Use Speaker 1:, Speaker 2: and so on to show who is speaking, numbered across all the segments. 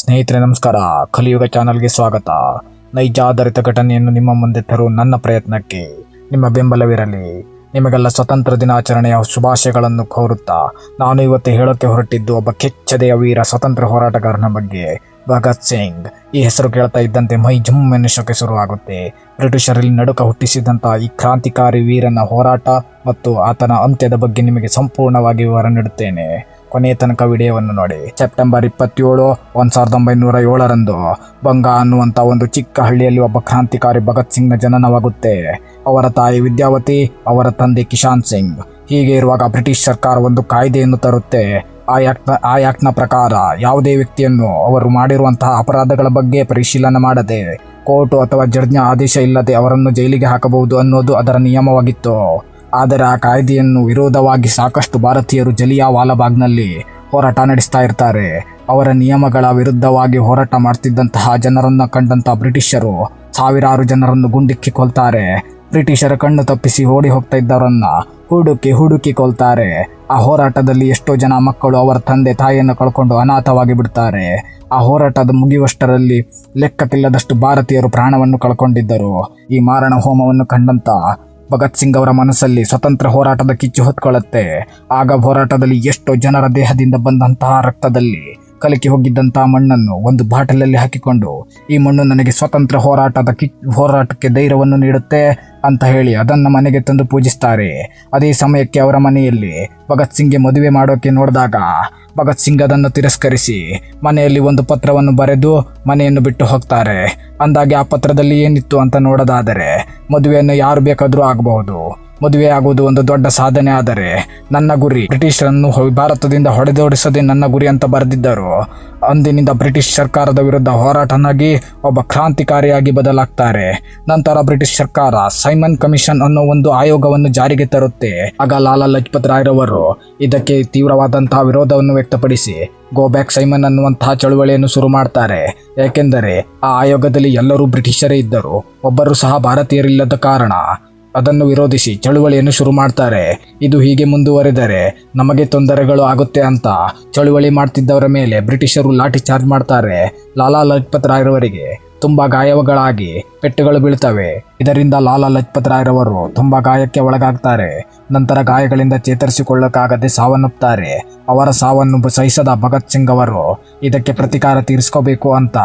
Speaker 1: ಸ್ನೇಹಿತರೆ, ನಮಸ್ಕಾರ. ಕಲಿಯುಗ ಚಾನಲ್ಗೆ ಸ್ವಾಗತ. ನೈಜ ಆಧಾರಿತ ಘಟನೆಯನ್ನು ನಿಮ್ಮ ಮುಂದೆ ತರುವ ನನ್ನ ಪ್ರಯತ್ನಕ್ಕೆ ನಿಮ್ಮ ಬೆಂಬಲವಿರಲಿ. ನಿಮಗೆಲ್ಲ ಸ್ವತಂತ್ರ ದಿನಾಚರಣೆಯ ಶುಭಾಶಯಗಳನ್ನು ಕೋರುತ್ತಾ, ನಾನು ಇವತ್ತು ಹೇಳೋಕ್ಕೆ ಹೊರಟಿದ್ದು ಒಬ್ಬ ಕೆಚ್ಚದೆಯ ವೀರ ಸ್ವತಂತ್ರ ಹೋರಾಟಗಾರನ ಬಗ್ಗೆ. ಭಗತ್ ಸಿಂಗ್. ಈ ಹೆಸರು ಕೇಳ್ತಾ ಇದ್ದಂತೆ ಮೈ ಜುಮ್ ಎನ್ನಿಸೋಕೆ ಶುರುವಾಗುತ್ತೆ. ಬ್ರಿಟಿಷರಲ್ಲಿ ನಡುಕ ಹುಟ್ಟಿಸಿದಂತಹ ಈ ಕ್ರಾಂತಿಕಾರಿ ವೀರನ ಹೋರಾಟ ಮತ್ತು ಆತನ ಅಂತ್ಯದ ಬಗ್ಗೆ ನಿಮಗೆ ಸಂಪೂರ್ಣವಾಗಿ ವಿವರ ನೀಡುತ್ತೇನೆ. ಕೊನೆಯ ತನಕ ವಿಡಿಯೋವನ್ನು ನೋಡಿ. ಸೆಪ್ಟೆಂಬರ್ ಇಪ್ಪತ್ತೇಳು, ಒಂದು ಸಾವಿರದ ಒಂಬೈನೂರ ಏಳರಂದು ಬಂಗ ಅನ್ನುವಂಥ ಒಂದು ಚಿಕ್ಕ ಹಳ್ಳಿಯಲ್ಲಿ ಒಬ್ಬ ಕ್ರಾಂತಿಕಾರಿ ಭಗತ್ ಸಿಂಗ್ನ ಜನನವಾಗುತ್ತೆ. ಅವರ ತಾಯಿ ವಿದ್ಯಾವತಿ, ಅವರ ತಂದೆ ಕಿಶಾನ್ ಸಿಂಗ್. ಹೀಗೆ ಇರುವಾಗ ಬ್ರಿಟಿಷ್ ಸರ್ಕಾರ ಒಂದು ಕಾಯ್ದೆಯನ್ನು ತರುತ್ತೆ. ಆ ಆ್ಯಕ್ಟ್ನ ಆ ಆ್ಯಕ್ಟ್ನ ಪ್ರಕಾರ ಯಾವುದೇ ವ್ಯಕ್ತಿಯನ್ನು ಅವರು ಮಾಡಿರುವಂತಹ ಅಪರಾಧಗಳ ಬಗ್ಗೆ ಪರಿಶೀಲನೆ ಮಾಡದೆ ಕೋರ್ಟು ಅಥವಾ ಜಡ್ಜ್ನ ಆದೇಶ ಇಲ್ಲದೆ ಅವರನ್ನು ಜೈಲಿಗೆ ಹಾಕಬಹುದು ಅನ್ನೋದು ಅದರ ನಿಯಮವಾಗಿತ್ತು. ಆದರೆ ಆ ಕಾಯ್ದೆಯನ್ನು ವಿರೋಧವಾಗಿ ಸಾಕಷ್ಟು ಭಾರತೀಯರು ಜಲಿಯಾ ವಾಲಾಬಾಗ್ನಲ್ಲಿ ಹೋರಾಟ ನಡೆಸ್ತಾ ಇರ್ತಾರೆ. ಅವರ ನಿಯಮಗಳ ವಿರುದ್ಧವಾಗಿ ಹೋರಾಟ ಮಾಡ್ತಿದ್ದಂತಹ ಜನರನ್ನು ಕಂಡಂತಹ ಬ್ರಿಟಿಷರು ಸಾವಿರಾರು ಜನರನ್ನು ಗುಂಡಿಕ್ಕಿ ಕೊಲ್ತಾರೆ. ಬ್ರಿಟಿಷರ ಕಣ್ಣು ತಪ್ಪಿಸಿ ಓಡಿ ಹೋಗ್ತಾ ಇದ್ದವರನ್ನ ಹುಡುಕಿ ಹುಡುಕಿ ಕೊಲ್ತಾರೆ. ಆ ಹೋರಾಟದಲ್ಲಿ ಎಷ್ಟೋ ಜನ ಮಕ್ಕಳು ಅವರ ತಂದೆ ತಾಯಿಯನ್ನು ಕಳ್ಕೊಂಡು ಅನಾಥವಾಗಿ ಬಿಡ್ತಾರೆ. ಆ ಹೋರಾಟದ ಮುಗಿಯುವಷ್ಟರಲ್ಲಿ ಲೆಕ್ಕಕ್ಕಿಲ್ಲದಷ್ಟು ಭಾರತೀಯರು ಪ್ರಾಣವನ್ನು ಕಳ್ಕೊಂಡಿದ್ದರು. ಈ ಮಾರಣ ಹೋಮವನ್ನು ಕಂಡಂತ ಭಗತ್ ಸಿಂಗ್ ಅವರ ಮನಸ್ಸಲ್ಲಿ ಸ್ವತಂತ್ರ ಹೋರಾಟದ ಕಿಚ್ಚು ಹೊತ್ಕೊಳ್ಳುತ್ತೆ. ಆಗ ಹೋರಾಟದಲ್ಲಿ ಎಷ್ಟೋ ಜನರ ದೇಹದಿಂದ ಬಂದಂತಹ ರಕ್ತದಲ್ಲಿ ಕಲಕಿ ಹೋಗಿದ್ದಂತಹ ಮಣ್ಣನ್ನು ಒಂದು ಬಾಟಲಲ್ಲಿ ಹಾಕಿಕೊಂಡು, ಈ ಮಣ್ಣು ನನಗೆ ಸ್ವತಂತ್ರ ಹೋರಾಟದ ಕಿ ಹೋರಾಟಕ್ಕೆ ಧೈರ್ಯವನ್ನು ನೀಡುತ್ತೆ. ಅಂತ ಹೇಳಿ ಅದನ್ನು ಮನೆಗೆ ತಂದು ಪೂಜಿಸ್ತಾರೆ. ಅದೇ ಸಮಯಕ್ಕೆ ಅವರ ಮನೆಯಲ್ಲಿ ಭಗತ್ ಸಿಂಗ್ಗೆ ಮದುವೆ ಮಾಡೋಕೆ ನೋಡಿದಾಗ ಭಗತ್ ಸಿಂಗ್ ಅದನ್ನು ತಿರಸ್ಕರಿಸಿ ಮನೆಯಲ್ಲಿ ಒಂದು ಪತ್ರವನ್ನು ಬರೆದು ಮನೆಯನ್ನು ಬಿಟ್ಟು ಹೋಗ್ತಾರೆ. ಅಂದಾಗೆ ಆ ಪತ್ರದಲ್ಲಿ ಏನಿತ್ತು ಅಂತ ನೋಡೋದಾದರೆ ಮದುವೆಯನ್ನು ಯಾರು ಬೇಕಾದರೂ ಆಗಬಹುದು. ಮದುವೆ ಆಗುವುದು ಒಂದು ದೊಡ್ಡ ಸಾಧನೆ ಆದರೆ ನನ್ನ ಗುರಿ ಬ್ರಿಟಿಷರನ್ನು ಭಾರತದಿಂದ ಹೊಡೆದೋಡಿಸದೆ ನನ್ನ ಗುರಿ ಅಂತ ಬರೆದಿದ್ದರು. ಅಂದಿನಿಂದ ಬ್ರಿಟಿಷ್ ಸರ್ಕಾರದ ವಿರುದ್ಧ ಹೋರಾಟನಾಗಿ ಒಬ್ಬ ಕ್ರಾಂತಿಕಾರಿಯಾಗಿ ಬದಲಾಗ್ತಾರೆ. ನಂತರ ಬ್ರಿಟಿಷ್ ಸರ್ಕಾರ ಸೈಮನ್ ಕಮಿಷನ್ ಅನ್ನೋ ಒಂದು ಆಯೋಗವನ್ನು ಜಾರಿಗೆ ತರುತ್ತೆ. ಆಗ ಲಾಲಾ ಲಜಪತ್ ರಾಯ್ರವರು ಇದಕ್ಕೆ ತೀವ್ರವಾದಂತಹ ವಿರೋಧವನ್ನು ವ್ಯಕ್ತಪಡಿಸಿ ಗೋ ಬ್ಯಾಕ್ ಸೈಮನ್ ಅನ್ನುವಂತಹ ಚಳುವಳಿಯನ್ನು ಶುರು ಮಾಡ್ತಾರೆ. ಏಕೆಂದರೆ ಆ ಆಯೋಗದಲ್ಲಿ ಎಲ್ಲರೂ ಬ್ರಿಟಿಷರೇ ಇದ್ದರು. ಒಬ್ಬರು ಸಹ ಭಾರತೀಯರಿಲ್ಲದ ಕಾರಣ. ಅದನ್ನು ವಿರೋಧಿಸಿ ಚಳುವಳಿಯನ್ನು ಶುರು ಮಾಡ್ತಾರೆ. ಇದು ಹೀಗೆ ಮುಂದುವರೆದರೆ ನಮಗೆ ತೊಂದರೆಗಳು ಆಗುತ್ತೆ ಅಂತ ಚಳುವಳಿ ಮಾಡ್ತಿದ್ದವರ ಮೇಲೆ ಬ್ರಿಟಿಷರು ಲಾಠಿ ಚಾರ್ಜ್ ಮಾಡ್ತಾರೆ. ಲಾಲಾ ಲಜಪತ್ ರಾಯ್ರವರಿಗೆ. ತುಂಬ ಗಾಯಗಳಾಗಿ ಪೆಟ್ಟುಗಳು ಬೀಳ್ತವೆ. ಇದರಿಂದ ಲಾಲಾ ಲಜಪತ್ ರಾಯ್ರವರು ತುಂಬ ಗಾಯಕ್ಕೆ ಒಳಗಾಗ್ತಾರೆ. ನಂತರ ಗಾಯಗಳಿಂದ ಚೇತರಿಸಿಕೊಳ್ಳಕ್ಕಾಗದೆ ಸಾವನ್ನಪ್ಪುತ್ತಾರೆ ಅವರ ಸಾವನ್ನು ಸಹಿಸದ ಭಗತ್ ಸಿಂಗ್ ಅವರು ಇದಕ್ಕೆ ಪ್ರತಿಕಾರ ತೀರಿಸ್ಕೋಬೇಕು ಅಂತ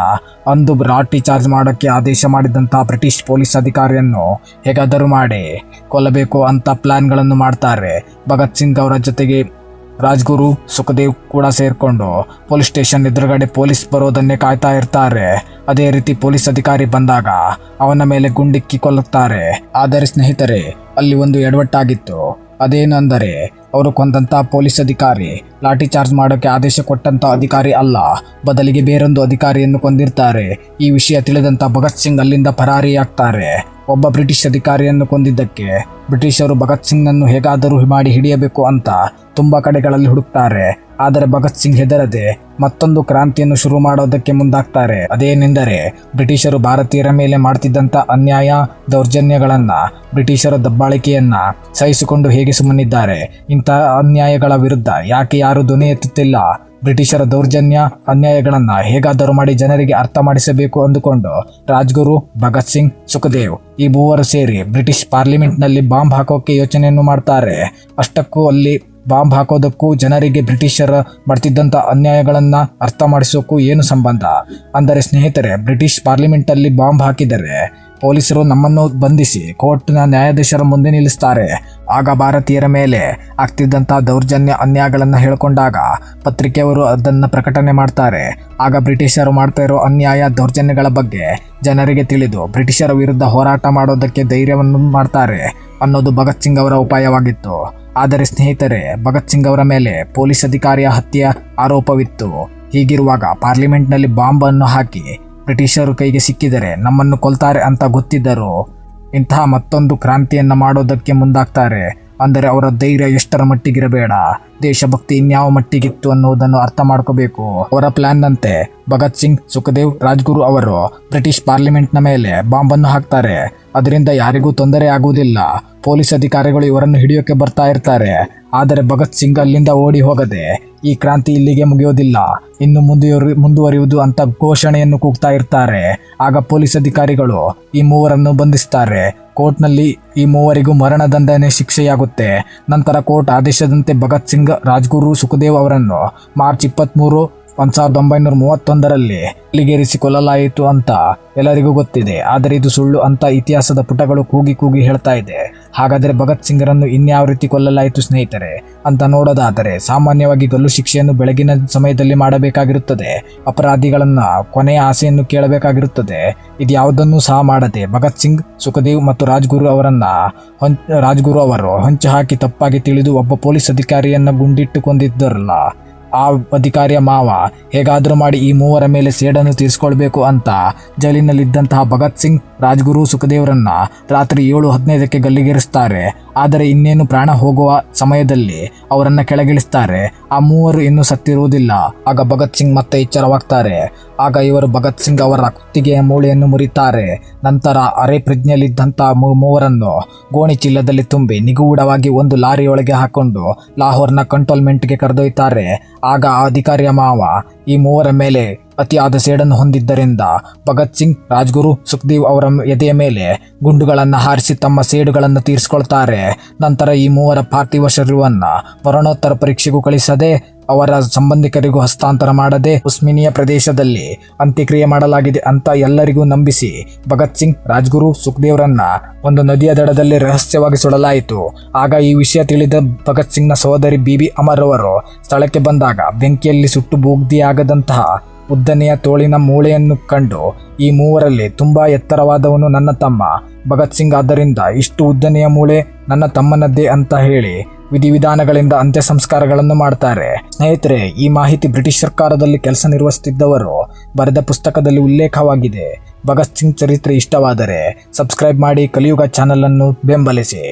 Speaker 1: ಅಂದು ರಾಟಿ ಚಾರ್ಜ್ ಮಾಡೋಕ್ಕೆ ಆದೇಶ ಮಾಡಿದಂತಹ ಬ್ರಿಟಿಷ್ ಪೊಲೀಸ್ ಅಧಿಕಾರಿಯನ್ನು ಹೇಗಾದರೂ ಮಾಡಿ ಕೊಲ್ಲಬೇಕು ಅಂತ ಪ್ಲಾನ್ಗಳನ್ನು ಮಾಡ್ತಾರೆ. ಭಗತ್ ಸಿಂಗ್ ಅವರ ಜೊತೆಗೆ ರಾಜ್ಗುರು ಸುಖದೇವ್ ಕೂಡ ಸೇರಿಕೊಂಡು ಪೊಲೀಸ್ ಸ್ಟೇಷನ್ ಎದುರುಗಡೆ ಪೊಲೀಸ್ ಬರೋದನ್ನೇ ಕಾಯ್ತಾ ಇರ್ತಾರೆ. ಅದೇ ರೀತಿ ಪೊಲೀಸ್ ಅಧಿಕಾರಿ ಬಂದಾಗ ಅವನ ಮೇಲೆ ಗುಂಡಿಕ್ಕಿ ಕೊಲ್ಲುತ್ತಾರೆ. ಆದರೆ ಸ್ನೇಹಿತರೆ, ಅಲ್ಲಿ ಒಂದು ಎಡವಟ್ಟಾಗಿತ್ತು. ಅದೇನು ಅಂದರೆ, ಅವರು ಕೊಂದಂಥ ಪೊಲೀಸ್ ಅಧಿಕಾರಿ ಲಾಠಿ ಚಾರ್ಜ್ ಮಾಡೋಕೆ ಆದೇಶ ಕೊಟ್ಟಂಥ ಅಧಿಕಾರಿ ಅಲ್ಲ, ಬದಲಿಗೆ ಬೇರೊಂದು ಅಧಿಕಾರಿಯನ್ನು ಕೊಂದಿರ್ತಾರೆ. ಈ ವಿಷಯ ತಿಳಿದಂತ ಭಗತ್ ಸಿಂಗ್ ಅಲ್ಲಿಂದ ಪರಾರಿಯಾಗ್ತಾರೆ. ಒಬ್ಬ ಬ್ರಿಟಿಷ್ ಅಧಿಕಾರಿಯನ್ನು ಕೊಂದಿದ್ದಕ್ಕೆ ಬ್ರಿಟಿಷರು ಭಗತ್ ಸಿಂಗ್ನನ್ನು ಹೇಗಾದರೂ ಮಾಡಿ ಹಿಡಿಯಬೇಕು ಅಂತ ತುಂಬ ಕಡೆಗಳಲ್ಲಿ ಹುಡುಕ್ತಾರೆ. ಆದರೆ ಭಗತ್ ಸಿಂಗ್ ಹೆದರದೆ ಮತ್ತೊಂದು ಕ್ರಾಂತಿಯನ್ನು ಶುರು ಮಾಡೋದಕ್ಕೆ ಮುಂದಾಗ್ತಾರೆ. ಅದೇನೆಂದರೆ ಬ್ರಿಟಿಷರು ಭಾರತೀಯರ ಮೇಲೆ ಮಾಡ್ತಿದ್ದಂಥ ಅನ್ಯಾಯ, ದೌರ್ಜನ್ಯಗಳನ್ನ, ಬ್ರಿಟಿಷರ ದಬ್ಬಾಳಿಕೆಯನ್ನ ಸಹಿಸಿಕೊಂಡು ಹೇಗೆ ಸುಮ್ಮನಿದ್ದಾರೆ? ಇಂತಹ ಅನ್ಯಾಯಗಳ ವಿರುದ್ಧ ಯಾಕೆ ಯಾರು ಧ್ವನಿ ಎತ್ತುತ್ತಿಲ್ಲ? ಬ್ರಿಟಿಷರ ದೌರ್ಜನ್ಯ, ಅನ್ಯಾಯಗಳನ್ನು ಹೇಗಾದರೂ ಮಾಡಿ ಜನರಿಗೆ ಅರ್ಥ ಮಾಡಿಸಬೇಕು ಅಂದುಕೊಂಡು ರಾಜ್ಗುರು ಭಗತ್ ಸಿಂಗ್ ಸುಖದೇವ್ ಈ ಮೂವರು ಸೇರಿ ಬ್ರಿಟಿಷ್ ಪಾರ್ಲಿಮೆಂಟ್ನಲ್ಲಿ ಬಾಂಬ್ ಹಾಕೋಕೆ ಯೋಚನೆಯನ್ನು ಮಾಡ್ತಾರೆ. ಅಷ್ಟಕ್ಕೂ ಅಲ್ಲಿ ಬಾಂಬ್ ಹಾಕೋದಕ್ಕೂ ಜನರಿಗೆ ಬ್ರಿಟಿಷರ ಮಾಡ್ತಿದ್ದಂಥ ಅನ್ಯಾಯಗಳನ್ನು ಅರ್ಥ ಮಾಡಿಸೋಕ್ಕೂ ಏನು ಸಂಬಂಧ? ಅಂದರೆ ಸ್ನೇಹಿತರೆ, ಬ್ರಿಟಿಷ್ ಪಾರ್ಲಿಮೆಂಟಲ್ಲಿ ಬಾಂಬ್ ಹಾಕಿದರೆ ಪೊಲೀಸರು ನಮ್ಮನ್ನು ಬಂಧಿಸಿ ಕೋರ್ಟ್ನ ನ್ಯಾಯಾಧೀಶರ ಮುಂದೆ ನಿಲ್ಲಿಸ್ತಾರೆ. ಆಗ ಭಾರತೀಯರ ಮೇಲೆ ಆಗ್ತಿದ್ದಂಥ ದೌರ್ಜನ್ಯ ಅನ್ಯಾಯಗಳನ್ನು ಹೇಳಿಕೊಂಡಾಗ ಪತ್ರಿಕೆಯವರು ಅದನ್ನು ಪ್ರಕಟಣೆ ಮಾಡ್ತಾರೆ. ಆಗ ಬ್ರಿಟಿಷರು ಮಾಡ್ತಾ ಇರೋ ಅನ್ಯಾಯ ದೌರ್ಜನ್ಯಗಳ ಬಗ್ಗೆ ಜನರಿಗೆ ತಿಳಿದು ಬ್ರಿಟಿಷರ ವಿರುದ್ಧ ಹೋರಾಟ ಮಾಡೋದಕ್ಕೆ ಧೈರ್ಯವನ್ನು ಮಾಡ್ತಾರೆ ಅನ್ನೋದು ಭಗತ್ ಸಿಂಗ್ ಅವರ ಉಪಾಯವಾಗಿತ್ತು. ಆದರೆ ಸ್ನೇಹಿತರೆ, ಭಗತ್ ಸಿಂಗ್ ಅವರ ಮೇಲೆ ಪೊಲೀಸ್ ಅಧಿಕಾರಿಯ ಹತ್ಯೆ ಆರೋಪವಿತ್ತು. ಹೀಗಿರುವಾಗ ಪಾರ್ಲಿಮೆಂಟ್ನಲ್ಲಿ ಬಾಂಬನ್ನು ಹಾಕಿ ಬ್ರಿಟಿಷರು ಕೈಗೆ ಸಿಕ್ಕಿದರೆ ನಮ್ಮನ್ನು ಕೊಲ್ತಾರೆ ಅಂತ ಗೊತ್ತಿದ್ದರು ಇಂತಹ ಮತ್ತೊಂದು ಕ್ರಾಂತಿಯನ್ನು ಮಾಡೋದಕ್ಕೆ ಮುಂದಾಗ್ತಾರೆ. ಅಂದರೆ ಅವರ ಧೈರ್ಯ ಎಷ್ಟರ ಮಟ್ಟಿಗಿರಬೇಡ. ದೇಶಭಕ್ತಿ ಇನ್ಯಾವ ಮಟ್ಟಿಗಿತ್ತು ಅನ್ನುವುದನ್ನು ಅರ್ಥ ಮಾಡ್ಕೋಬೇಕು. ಅವರ ಪ್ಲಾನ್ನಂತೆ ಭಗತ್ ಸಿಂಗ್, ಸುಖದೇವ್, ರಾಜ್ಗುರು ಅವರು ಬ್ರಿಟಿಷ್ ಪಾರ್ಲಿಮೆಂಟ್ನ ಮೇಲೆ ಬಾಂಬನ್ನು ಹಾಕ್ತಾರೆ. ಅದರಿಂದ ಯಾರಿಗೂ ತೊಂದರೆ ಆಗುವುದಿಲ್ಲ. ಪೊಲೀಸ್ ಅಧಿಕಾರಿಗಳು ಇವರನ್ನು ಹಿಡಿಯೋಕೆ ಬರ್ತಾ ಇರ್ತಾರೆ. ಆದರೆ ಭಗತ್ ಸಿಂಗ್ ಅಲ್ಲಿಂದ ಓಡಿ ಹೋಗದೆ ಈ ಕ್ರಾಂತಿ ಇಲ್ಲಿಗೆ ಮುಗಿಯೋದಿಲ್ಲ. ಇನ್ನು ಮುಂದುವರಿ, ಮುಂದುವರಿಯುವುದು ಅಂತ ಘೋಷಣೆಯನ್ನು ಕೂಗ್ತಾ ಇರ್ತಾರೆ. ಆಗ ಪೊಲೀಸ್ ಅಧಿಕಾರಿಗಳು ಈ ಮೂವರನ್ನು ಬಂಧಿಸ್ತಾರೆ. ಕೋರ್ಟ್ನಲ್ಲಿ ಈ ಮೂವರಿಗೂ ಮರಣದಂಡನೆ ಶಿಕ್ಷೆಯಾಗುತ್ತೆ. ನಂತರ ಕೋರ್ಟ್ ಆದೇಶದಂತೆ ಭಗತ್ ಸಿಂಗ್, ರಾಜ್ಗುರು ಸುಖದೇವ್ ಅವರನ್ನು ಮಾರ್ಚ್ ಇಪ್ಪತ್ತ್ಮೂರು ಒಂದು ಸಾವಿರದ ಒಂಬೈನೂರ ಮೂವತ್ತೊಂದರಲ್ಲಿ ಇಲ್ಲಿಗೇರಿಸಿಕೊಳ್ಳಲಾಯಿತು ಅಂತ ಎಲ್ಲರಿಗೂ ಗೊತ್ತಿದೆ. ಆದರೆ ಇದು ಸುಳ್ಳು ಅಂತ ಇತಿಹಾಸದ ಪುಟಗಳು ಕೂಗಿ ಕೂಗಿ ಹೇಳ್ತಾ ಇದೆ. ಹಾಗಾದರೆ ಭಗತ್ ಸಿಂಗ್ರನ್ನು ಇನ್ಯಾವ ರೀತಿ ಕೊಲ್ಲಲಾಯಿತು ಸ್ನೇಹಿತರೆ? ಅಂತ ನೋಡೋದಾದರೆ ಸಾಮಾನ್ಯವಾಗಿ ಗಲ್ಲು ಶಿಕ್ಷೆಯನ್ನು ಬೆಳಗಿನ ಸಮಯದಲ್ಲಿ ಮಾಡಬೇಕಾಗಿರುತ್ತದೆ. ಅಪರಾಧಿಗಳನ್ನು ಕೊನೆಯ ಆಸೆಯನ್ನು ಕೇಳಬೇಕಾಗಿರುತ್ತದೆ. ಇದು ಯಾವುದನ್ನೂ ಸಹ ಮಾಡದೆ ಭಗತ್ ಸಿಂಗ್, ಸುಖದೇವ್ ಮತ್ತು ರಾಜ್ಗುರು ಅವರನ್ನು ಹೊಂ, ರಾಜ್ಗುರು ಅವರು ಹೊಂಚು ಹಾಕಿ ತಪ್ಪಾಗಿ ತಿಳಿದು ಒಬ್ಬ ಪೊಲೀಸ್ ಅಧಿಕಾರಿಯನ್ನು ಗುಂಡಿಟ್ಟು ಕೊಂದಿದ್ದರಲ್ಲ ಆ ಅಧಿಕಾರಿಯ ಮಾವ, ಹೇಗಾದರೂ ಮಾಡಿ ಈ ಮೂವರ ಮೇಲೆ ಸೇಡನ್ನು ತೀರಿಸ್ಕೊಳ್ಬೇಕು ಅಂತ ಜೈಲಿನಲ್ಲಿದ್ದಂತಹ ಭಗತ್ ಸಿಂಗ್ ರಾಜ್ಗುರು ಸುಖದೇವರನ್ನ ರಾತ್ರಿ ಏಳು ಹದಿನೈದಕ್ಕೆ ಗಲ್ಲಿಗೇರಿಸ್ತಾರೆ. ಆದರೆ ಇನ್ನೇನು ಪ್ರಾಣ ಹೋಗುವ ಸಮಯದಲ್ಲಿ ಅವರನ್ನ ಕೆಳಗಿಳಿಸ್ತಾರೆ. ಆ ಮೂವರು ಇನ್ನೂ ಸತ್ತಿರುವುದಿಲ್ಲ. ಆಗ ಭಗತ್ ಸಿಂಗ್ ಮತ್ತೆ ಎಚ್ಚರವಾಗ್ತಾರೆ. ಆಗ ಇವರು ಭಗತ್ ಸಿಂಗ್ ಅವರ ಕುತ್ತಿಗೆಯ ಮೂಳೆಯನ್ನು ಮುರಿತಾರೆ. ನಂತರ ಅರೆ ಪ್ರಜ್ಞೆಯಲ್ಲಿದ್ದಂಥ ಮೂವರನ್ನು ಗೋಣಿ ಚೀಲದಲ್ಲಿ ತುಂಬಿ ನಿಗೂಢವಾಗಿ ಒಂದು ಲಾರಿಯೊಳಗೆ ಹಾಕೊಂಡು ಲಾಹೋರ್ನ ಕಂಟೋನ್ಮೆಂಟ್ಗೆ ಕರೆದೊಯ್ತಾರೆ. ಆಗ ಆ ಅಧಿಕಾರಿಯ ಮಾವ ಈ ಮೂವರ ಮೇಲೆ ಅತಿಯಾದ ಸೇಡನ್ನು ಹೊಂದಿದ್ದರಿಂದ ಭಗತ್ ಸಿಂಗ್, ರಾಜ್ಗುರು ಸುಖದೇವ್ ಅವರ ಎದೆಯ ಮೇಲೆ ಗುಂಡುಗಳನ್ನು ಹಾರಿಸಿ ತಮ್ಮ ಸೇಡುಗಳನ್ನು ತೀರಿಸಿಕೊಳ್ತಾರೆ. ನಂತರ ಈ ಮೂವರ ಪಾರ್ಥಿವ ಶರೀರವನ್ನು ಮರಣೋತ್ತರ ಪರೀಕ್ಷೆಗೂ ಕಳಿಸದೆ ಅವರ ಸಂಬಂಧಿಕರಿಗೂ ಹಸ್ತಾಂತರ ಮಾಡದೆ ಉಸ್ಮಿನಿಯ ಪ್ರದೇಶದಲ್ಲಿ ಅಂತ್ಯಕ್ರಿಯೆ ಮಾಡಲಾಗಿದೆ ಅಂತ ಎಲ್ಲರಿಗೂ ನಂಬಿಸಿ ಭಗತ್ ಸಿಂಗ್, ರಾಜ್ಗುರು ಸುಖದೇವ್ರನ್ನ ಒಂದು ನದಿಯ ದಡದಲ್ಲಿ ರಹಸ್ಯವಾಗಿ ಸುಡಲಾಯಿತು. ಆಗ ಈ ವಿಷಯ ತಿಳಿದ ಭಗತ್ ಸಿಂಗ್ನ ಸಹೋದರಿ ಬಿಬಿ ಅಮರ್ ಅವರು ಸ್ಥಳಕ್ಕೆ ಬಂದಾಗ ಬೆಂಕಿಯಲ್ಲಿ ಸುಟ್ಟು ಬೂಗ್ದಿಯಾಗದಂತಹ ಉದ್ದನೆಯ ತೋಳಿನ ಮೂಳೆಯನ್ನು ಕಂಡು ಈ ಮೂವರಲ್ಲಿ ತುಂಬಾ ಎತ್ತರವಾದವನು ನನ್ನ ತಮ್ಮ. ಭಗತ್ ಸಿಂಗ್ ಆದ್ದರಿಂದ ಇಷ್ಟು ಉದ್ದನೆಯ ಮೂಳೆ ನನ್ನ ತಮ್ಮನದ್ದೇ ಅಂತ ಹೇಳಿ ವಿಧಿವಿಧಾನಗಳಿಂದ ಅಂತ್ಯ ಸಂಸ್ಕಾರಗಳನ್ನು ಮಾಡ್ತಾರೆ. ಸ್ನೇಹಿತರೆ, ಈ ಮಾಹಿತಿ ಬ್ರಿಟಿಷ್ ಸರ್ಕಾರದಲ್ಲಿ ಕೆಲಸ ನಿರ್ವಹಿಸುತ್ತಿದ್ದವರು ಬರೆದ ಪುಸ್ತಕದಲ್ಲಿ ಉಲ್ಲೇಖವಾಗಿದೆ. ಭಗತ್ ಸಿಂಗ್ ಚರಿತ್ರೆ ಇಷ್ಟವಾದರೆ ಸಬ್ಸ್ಕ್ರೈಬ್ ಮಾಡಿ ಕಲಿಯುಗ ಚಾನಲ್ ಅನ್ನು ಬೆಂಬಲಿಸಿ.